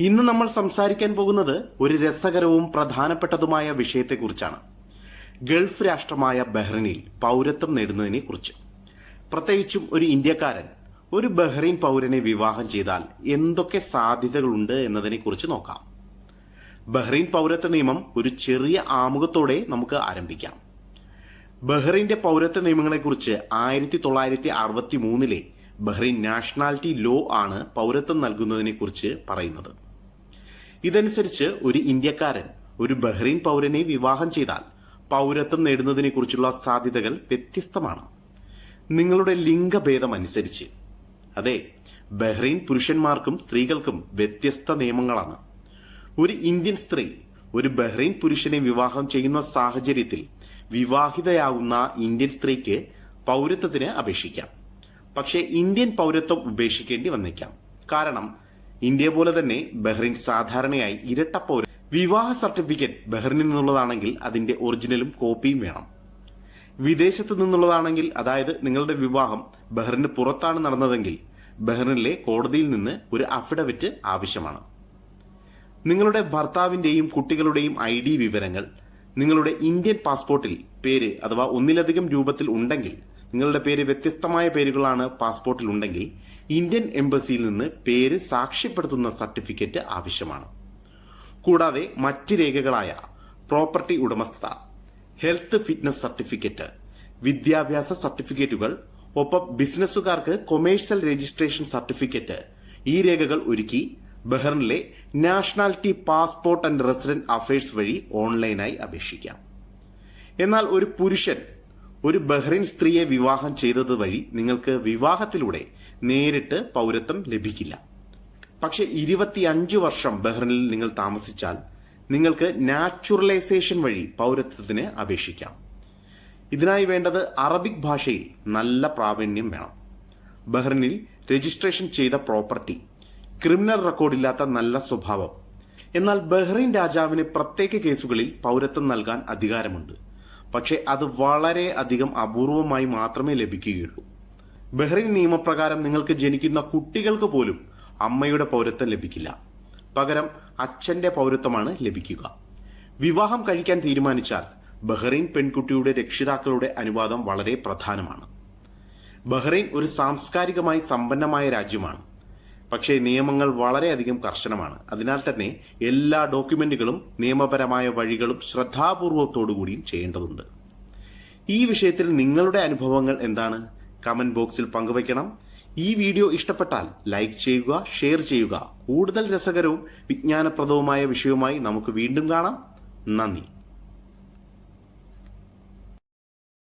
ഇന്ന് നമ്മൾ സംസാരിക്കാൻ പോകുന്നത് ഒരു രസകരവും പ്രധാനപ്പെട്ടതുമായ വിഷയത്തെക്കുറിച്ചാണ്. ഗൾഫ് രാഷ്ട്രമായ ബഹ്റിനിൽ പൗരത്വം നേടുന്നതിനെ കുറിച്ച്. പ്രത്യേകിച്ചും ഒരു ഇന്ത്യക്കാരൻ ഒരു ബഹ്റൈൻ പൗരനെ വിവാഹം ചെയ്താൽ എന്തൊക്കെ സാധ്യതകളുണ്ട് എന്നതിനെ കുറിച്ച് നോക്കാം. ബഹ്റൈൻ പൗരത്വ നിയമം ഒരു ചെറിയ ആമുഖത്തോടെ നമുക്ക് ആരംഭിക്കാം. ബഹ്റൈന്റെ പൗരത്വ നിയമങ്ങളെക്കുറിച്ച് ആയിരത്തി തൊള്ളായിരത്തി അറുപത്തി മൂന്നിലെ ബഹ്റൈൻ നാഷണാലിറ്റി ലോ ആണ് പൗരത്വം നൽകുന്നതിനെ കുറിച്ച് പറയുന്നത്. ഇതനുസരിച്ച് ഒരു ഇന്ത്യക്കാരൻ ഒരു ബഹ്റൈൻ പൗരനെ വിവാഹം ചെയ്താൽ പൗരത്വം നേടുന്നതിനെ കുറിച്ചുള്ള സാധ്യതകൾ വ്യത്യസ്തമാണ്. നിങ്ങളുടെ ലിംഗഭേദം അനുസരിച്ച്. അതെ ബഹ്റൈൻ പുരുഷന്മാർക്കും സ്ത്രീകൾക്കും വ്യത്യസ്ത നിയമങ്ങളാണ്. ഒരു ഇന്ത്യൻ സ്ത്രീ ഒരു ബഹ്റൈൻ പുരുഷനെ വിവാഹം ചെയ്യുന്ന സാഹചര്യത്തിൽ വിവാഹിതയാകുന്ന ഇന്ത്യൻ സ്ത്രീക്ക് പൗരത്വത്തിന് അപേക്ഷിക്കാം. പക്ഷേ ഇന്ത്യൻ പൗരത്വം ഉപേക്ഷിക്കേണ്ടി വന്നേക്കാം. കാരണം ഇന്ത്യ പോലെ തന്നെ ബഹ്റിൻ സാധാരണയായി ഇരട്ട പൗര വിവാഹ സർട്ടിഫിക്കറ്റ് ബഹ്റിനിൽ നിന്നുള്ളതാണെങ്കിൽ അതിന്റെ ഒറിജിനലും കോപ്പിയും വേണം. വിദേശത്ത് നിന്നുള്ളതാണെങ്കിൽ അതായത് നിങ്ങളുടെ വിവാഹം ബഹ്റിന് പുറത്താണ് നടന്നതെങ്കിൽ ബഹ്റിനിലെ കോടതിയിൽ നിന്ന് ഒരു അഫിഡവിറ്റ് ആവശ്യമാണ്. നിങ്ങളുടെ ഭർത്താവിന്റെയും കുട്ടികളുടെയും ഐ ഡി വിവരങ്ങൾ നിങ്ങളുടെ ഇന്ത്യൻ പാസ്പോർട്ടിൽ പേര് അഥവാ ഒന്നിലധികം രൂപത്തിൽ ഉണ്ടെങ്കിൽ നിങ്ങളുടെ പേര് വ്യത്യസ്തമായ പേരുകളാണ് പാസ്പോർട്ടിൽ ഉണ്ടെങ്കിൽ ഇന്ത്യൻ എംബസിയിൽ നിന്ന് പേര് സാക്ഷ്യപ്പെടുത്തുന്ന സർട്ടിഫിക്കറ്റ് ആവശ്യമാണ്. കൂടാതെ മറ്റ് രേഖകളായ പ്രോപ്പർട്ടി ഉടമസ്ഥത ഹെൽത്ത് ഫിറ്റ്നസ് സർട്ടിഫിക്കറ്റ് വിദ്യാഭ്യാസ സർട്ടിഫിക്കറ്റുകൾ ഒപ്പം ബിസിനസ്സുകാർക്ക് കൊമേഴ്സ്യൽ രജിസ്ട്രേഷൻ സർട്ടിഫിക്കറ്റ് ഈ രേഖകൾ ഒരുക്കി ബഹ്റിനിലെ nationality passport and resident affairs വഴി ഓൺലൈനായി അപേക്ഷിക്കാം. എന്നാൽ ഒരു പുരുഷൻ ഒരു ബഹ്റിൻ സ്ത്രീയെ വിവാഹം ചെയ്തത് വഴി നിങ്ങൾക്ക് വിവാഹത്തിലൂടെ നേരിട്ട് പൗരത്വം ലഭിക്കില്ല. പക്ഷേ ഇരുപത്തിയഞ്ച് വർഷം ബഹ്റിനിൽ നിങ്ങൾ താമസിച്ചാൽ നിങ്ങൾക്ക് നാച്ചുറലൈസേഷൻ വഴി പൗരത്വത്തിന് അപേക്ഷിക്കാം. ഇതിനായി വേണ്ടത് അറബിക് ഭാഷയിൽ നല്ല പ്രാവീണ്യം വേണം. ബഹ്റിനിൽ രജിസ്ട്രേഷൻ ചെയ്ത പ്രോപ്പർട്ടി ക്രിമിനൽ റെക്കോർഡില്ലാത്ത നല്ല സ്വഭാവം. എന്നാൽ ബഹ്റൈൻ രാജാവിന് പ്രത്യേക കേസുകളിൽ പൗരത്വം നൽകാൻ അധികാരമുണ്ട്. പക്ഷേ അത് വളരെ അധികം അപൂർവമായി മാത്രമേ ലഭിക്കുകയുള്ളൂ. ബഹ്റിൻ നിയമപ്രകാരം നിങ്ങൾക്ക് ജനിക്കുന്ന കുട്ടികൾക്ക് പോലും അമ്മയുടെ പൗരത്വം ലഭിക്കില്ല. പകരം അച്ഛന്റെ പൗരത്വമാണ് ലഭിക്കുക. വിവാഹം കഴിക്കാൻ തീരുമാനിച്ചാൽ ബഹ്റൈൻ പെൺകുട്ടിയുടെ രക്ഷിതാക്കളുടെ അനുവാദം വളരെ പ്രധാനമാണ്. ബഹ്റൈൻ ഒരു സാംസ്കാരികമായി സമ്പന്നമായ രാജ്യമാണ്. പക്ഷേ നിയമങ്ങൾ വളരെയധികം കർശനമാണ്. അതിനാൽ തന്നെ എല്ലാ ഡോക്യുമെന്റുകളും നിയമപരമായ വഴികളും ശ്രദ്ധാപൂർവത്തോടുകൂടിയും ചെയ്യേണ്ടതുണ്ട്. ഈ വിഷയത്തിൽ നിങ്ങളുടെ അനുഭവങ്ങൾ എന്താണ്? കമന്റ് ബോക്സിൽ പങ്കുവയ്ക്കണം. ഈ വീഡിയോ ഇഷ്ടപ്പെട്ടാൽ ലൈക്ക് ചെയ്യുക ഷെയർ ചെയ്യുക. കൂടുതൽ രസകരവും വിജ്ഞാനപ്രദവുമായ വിഷയവുമായി നമുക്ക് വീണ്ടും കാണാം. നന്ദി.